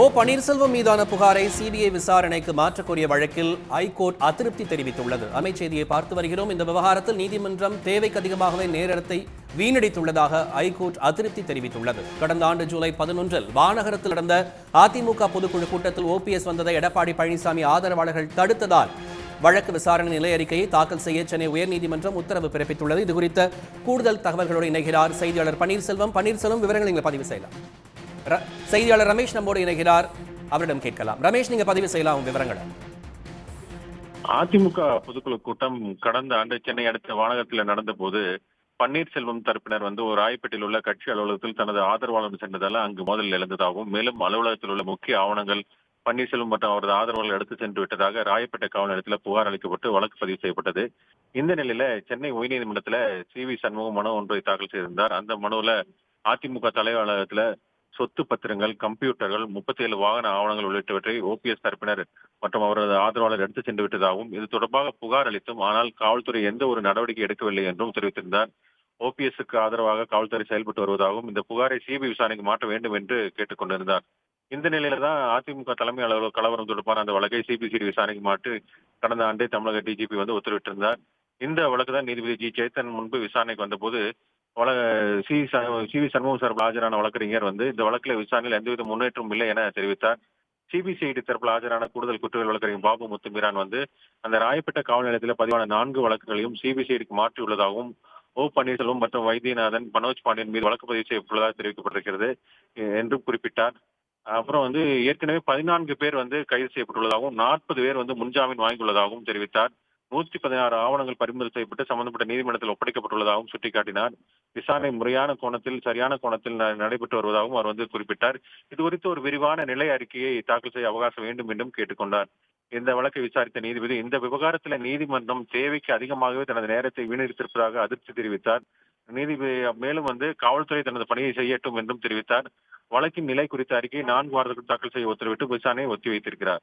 ஓ பன்னீர்செல்வம் மீதான புகாரை சிபிஐ விசாரணைக்கு மாற்றக்கோரிய வழக்கில் ஐகோர்ட் அதிருப்தி தெரிவித்துள்ளது. அமைச்செய்தியை பார்த்து வருகிறோம். இந்த விவகாரத்தில் நீதிமன்றம் தேவைக்கு அதிகமாகவே நேரத்தை வீணடித்துள்ளதாக ஐகோர்ட் அதிருப்தி தெரிவித்துள்ளது. கடந்த ஆண்டு ஜூலை பதினொன்றில் வானகரத்தில் நடந்த அதிமுக பொதுக்குழு கூட்டத்தில் ஓபிஎஸ் வந்ததை எடப்பாடி பழனிசாமி ஆதரவாளர்கள் தடுத்ததால் வழக்கு விசாரணை நிலை அறிக்கையை தாக்கல் செய்ய சென்னை உயர்நீதிமன்றம் உத்தரவு பிறப்பித்துள்ளது. இதுகுறித்த கூடுதல் தகவல்களோடு இணைகிறார் செய்தியாளர் பன்னீர்செல்வம். பன்னீர்செல்வம் விவரங்களை பதிவு செய்யலாம். செய்தியாளர் ரமேஷ் நம்மோடு இணைகிறார். அவரிடம் கேட்கலாம். ரமேஷ் நீங்க பதிவு செய்யலாம் விவரங்களை. அதிமுக பொதுக்குழு கூட்டம் கடந்த ஆண்டு சென்னை அடுத்த வானகத்தில் நடந்த போது பன்னீர்செல்வம் தரப்பினர் வந்து ஒரு ராயப்பேட்டையில் உள்ள கட்சி அலுவலகத்தில் தனது ஆதரவாளர் சென்றதால அங்கு மோதல் எழுந்ததாகவும் மேலும் அலுவலகத்தில் உள்ள முக்கிய ஆவணங்கள் பன்னீர்செல்வம் மற்றும் அவரது ஆதரவாளர்கள் எடுத்து சென்று விட்டதாக ராயப்பேட்டை காவல் நிலையத்தில் புகார் அளிக்கப்பட்டு வழக்கு பதிவு செய்யப்பட்டது. இந்த நிலையில சென்னை உயர்நீதிமன்றத்தில் சி வி சண்முகம் மனு ஒன்றை தாக்கல் செய்திருந்தார். அந்த மனுவுல அதிமுக தலைவர் அலுவலகத்தில் சொத்து பத்திரங்கள் கம்ப்யூட்டர்கள் முப்பத்தி ஏழு வாகன ஆவணங்கள் உள்ளிட்டவற்றை ஓபிஎஸ் தரப்பினர் மற்றும் அவரது ஆதரவாளர் எடுத்து சென்று விட்டதாகவும் இது தொடர்பாக புகார் அளித்தும் ஆனால் காவல்துறை எந்த ஒரு நடவடிக்கை எடுக்கவில்லை என்றும் தெரிவித்திருந்தார். ஓபிஎஸ்க்கு ஆதரவாக காவல்துறை செயல்பட்டு வருவதாகவும் இந்த புகாரை சிபிஐ விசாரணைக்கு மாற்ற வேண்டும் என்று கேட்டுக் கொண்டிருந்தார். இந்த நிலையில தான் அதிமுக தலைமை அலுவலக கலவரம் தொடர்பான அந்த வழக்கை சிபிசிஐடி விசாரணைக்கு மாற்றி கடந்த ஆண்டே தமிழக டிஜிபி வந்து உத்தரவிட்டிருந்தார் இந்த வழக்கு தான் நீதிபதி ஜி சேத்தன் முன்பு விசாரணைக்கு வந்தபோது வழ சி சி வி சண்முகம் சார்பில் ஆஜரான வழக்கறிஞர் வந்து இந்த வழக்கில் விசாரணையில் எந்தவித முன்னேற்றமும் இல்லை என தெரிவித்தார். சிபிசிஐடி தரப்பில் ஆஜரான கூடுதல் குற்றவியல் வழக்கறிஞர் பாபு முத்துமீரான் வந்து அந்த ராயப்பேட்டை காவல் நிலையத்தில் பதிவான நான்கு வழக்குகளையும் சிபிசிஐடிக்கு மாற்றியுள்ளதாகவும் ஓ பன்னீர்செல்வம் மற்றும் வைத்தியநாதன் மனோஜ் பாண்டியன் மீது வழக்கு பதிவு செய்யப்பட்டுள்ளதாக தெரிவிக்கப்பட்டிருக்கிறது என்றும் குறிப்பிட்டார். அப்புறம் வந்து ஏற்கனவே பதினான்கு பேர் வந்து கைது செய்யப்பட்டுள்ளதாகவும் நாற்பது பேர் வந்து முன்ஜாமீன் வாங்கியுள்ளதாகவும் தெரிவித்தார். நூற்றி பதினாறு ஆவணங்கள் பறிமுதல் செய்யப்பட்டு சம்பந்தப்பட்ட நீதிமன்றத்தில் ஒப்படைக்கப்பட்டுள்ளதாகவும் சுட்டிக்காட்டினார். விசாரணை முறையான கோணத்தில் சரியான கோணத்தில் நடைபெற்று வருவதாகவும் அவர் வந்து குறிப்பிட்டார். இது குறித்து ஒரு விரிவான நிலை அறிக்கையை தாக்கல் செய்ய அவகாசம் வேண்டும் என்றும் கேட்டுக்கொண்டார். இந்த வழக்கை விசாரித்த நீதிபதி இந்த விவகாரத்தில் நீதிமன்றம் தேவைக்கு அதிகமாகவே தனது நேரத்தை வீணடித்திருப்பதாக அதிர்ச்சி தெரிவித்தார். நீதிபதி மேலும் வந்து காவல்துறை தனது பணியை செய்யட்டும் என்றும் தெரிவித்தார். வழக்கின் நிலை குறித்த அறிக்கையை நான்கு வாரத்துக்கு தாக்கல் செய்ய உத்தரவிட்டு விசாரணையை ஒத்திவைத்திருக்கிறார்.